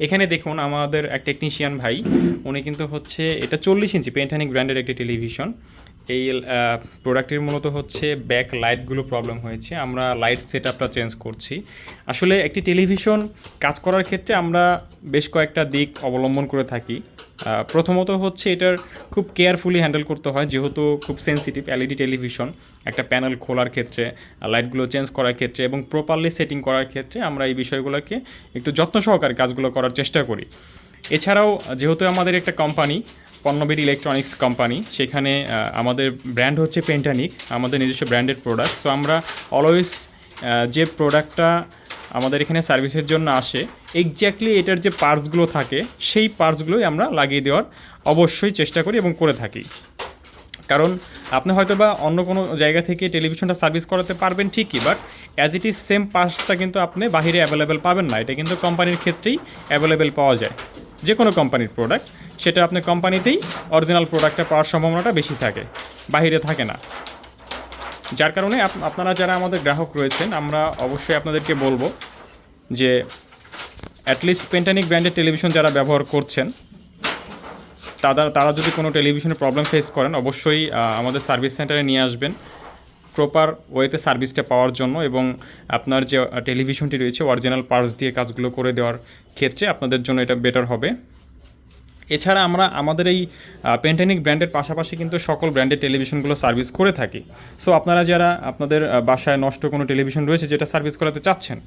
এখানে দেখুন আমাদের এক টেকনিশিয়ান ভাই, উনি কিন্তু হচ্ছে, এটা চল্লিশ ইঞ্চি পেন্টানিক ব্র্যান্ডের একটি টেলিভিশন এই প্রোডাক্টের মূলত হচ্ছে ব্যাক লাইটগুলো প্রবলেম হয়েছে। আমরা লাইট সেট আপটা চেঞ্জ করছি। আসলে একটি টেলিভিশন কাজ করার ক্ষেত্রে আমরা বেশ কয়েকটা দিক অবলম্বন করে থাকি। প্রথমত হচ্ছে এটার খুব কেয়ারফুলি হ্যান্ডেল করতে হয়, যেহেতু খুব সেন্সিটিভ এলইডি টেলিভিশন একটা প্যানেল খোলার ক্ষেত্রে লাইটগুলো চেঞ্জ করার ক্ষেত্রে এবং প্রপারলি সেটিং করার ক্ষেত্রে আমরা এই বিষয়গুলোকে একটু যত্ন সহকারে কাজগুলো করার চেষ্টা করি। এছাড়াও, যেহেতু আমাদের একটা কোম্পানি পণ্যবিদ ইলেকট্রনিক্স কোম্পানি সেখানে আমাদের ব্র্যান্ড হচ্ছে পেন্টানিক আমাদের নিজস্ব ব্র্যান্ডেড প্রোডাক্ট সো আমরা অলওয়েজ যে প্রোডাক্টটা আমাদের এখানে সার্ভিসের জন্য আসে। এক্স্যাক্টলি এটার যে পার্টসগুলো থাকে, সেই পার্টসগুলোই আমরা লাগিয়ে দেওয়ার অবশ্যই চেষ্টা করি এবং করে থাকি। কারণ আপনি হয়তো বা অন্য কোনো জায়গা থেকে টেলিভিশনটা সার্ভিস করাতে পারবেন ঠিকই but as it is same পার্টসটা কিন্তু আপনি বাহিরে অ্যাভেলেবেল পাবেন না। এটা কিন্তু কোম্পানির ক্ষেত্রেই অ্যাভেলেবেল পাওয়া যায়। যে কোনো কোম্পানির প্রোডাক্ট সেটা আপনি কোম্পানিতেই অরিজিনাল প্রোডাক্টটা পাওয়ার সম্ভাবনাটা বেশি থাকে। বাহিরে থাকে না। যার কারণে আপ- আপনারা যারা আমাদের গ্রাহক রয়েছেন, আমরা অবশ্যই আপনাদেরকে বলব যে অ্যাটলিস্ট পেন্টানিক ব্র্যান্ডের টেলিভিশন যারা ব্যবহার করছেন তারা তারা যদি কোনো টেলিভিশনে প্রবলেম ফেস করেন, অবশ্যই আমাদের সার্ভিস সেন্টারে নিয়ে আসবেন। প্রপার ওয়েতে সার্ভিসটা পাওয়ার জন্য এবং আপনার যে টেলিভিশনটি রয়েছে অরিজিনাল পার্টস দিয়ে কাজগুলো করে দেওয়ার ক্ষেত্রে আপনাদের জন্য এটা বেটার হবে। এছাড়া আমরা আমাদের এই পেন্টানিক ব্র্যান্ডের পাশাপাশি কিন্তু সকল ব্র্যান্ডের টেলিভিশনগুলো সার্ভিস করে থাকি। সো আপনারা যারা আপনাদের বাসায় নষ্ট কোনো টেলিভিশন রয়েছে যেটা সার্ভিস করাতে চাচ্ছেন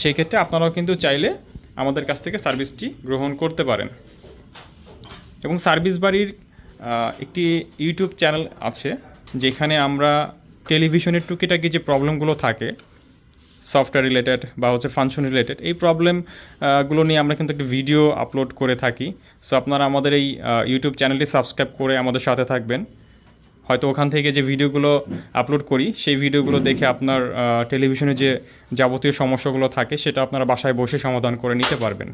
সেই ক্ষেত্রে আপনারাও কিন্তু চাইলে আমাদের কাছ থেকে সার্ভিসটি গ্রহণ করতে পারেন। এবং সার্ভিস বাড়ির একটি ইউটিউব চ্যানেল আছে, যেখানে আমরা টেলিভিশনের টুকিটাকি যে প্রবলেমগুলো থাকে সফটওয়্যার রিলেটেড বা হচ্ছে ফাংশন রিলেটেড এই প্রবলেমগুলো নিয়ে আমরা কিন্তু একটা ভিডিও আপলোড করে থাকি। সো আপনারা আমাদের এই ইউটিউব চ্যানেলটি সাবস্ক্রাইব করে আমাদের সাথে থাকবেন। হয়তো ওখান থেকে যে ভিডিওগুলো আপলোড করি, সেই ভিডিওগুলো দেখে আপনার টেলিভিশনে যে যাবতীয় সমস্যাগুলো থাকে, সেটা আপনারা বাসায় বসে সমাধান করে নিতে পারবেন।